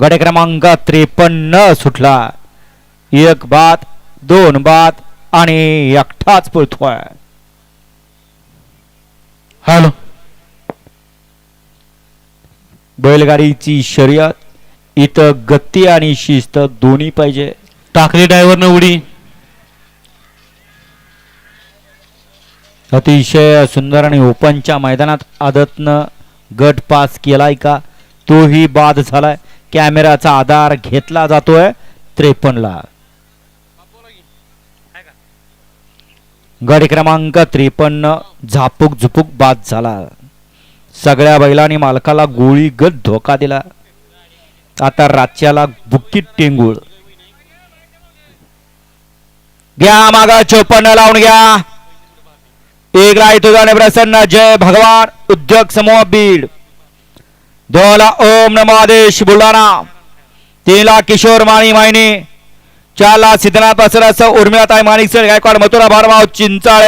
गडे क्रमांक त्रेपन्न सुटला. एक बाद दोन बाद आणि एकटाच पळतोय. हॅलो. बैलगाडीची शर्यत इथं गती आणि शिस्त दोन्ही पाहिजे. टाकली ड्रायव्हरनं उडी. अतिशय सुंदर आणि ओपनच्या मैदानात आदतनं गट पास केलाय का? तोही बाद झालाय. कॅमेराचा आधार घेतला जातोय त्रेपन्नला. गड क्रमांक त्रेपन्न झापूक झुपूक बाद झाला. सगळ्या बैलांनी मालकाला गोळी गट धोका दिला. आता राज्याला बुक्कीत टेंगूळ. घ्या मागा चोपन्न लावून घ्या. एक राय तुझा प्रसन्न जय भगवान. उद्योग समूह बीड. दोला ओम नमो आदेश बुलढाणा. तीनला किशोर माणी मायने. चारला सिद्धनाथ बसरस आहे माणिक सर गायकवाड मथुरा भारमाव चिंचाळे.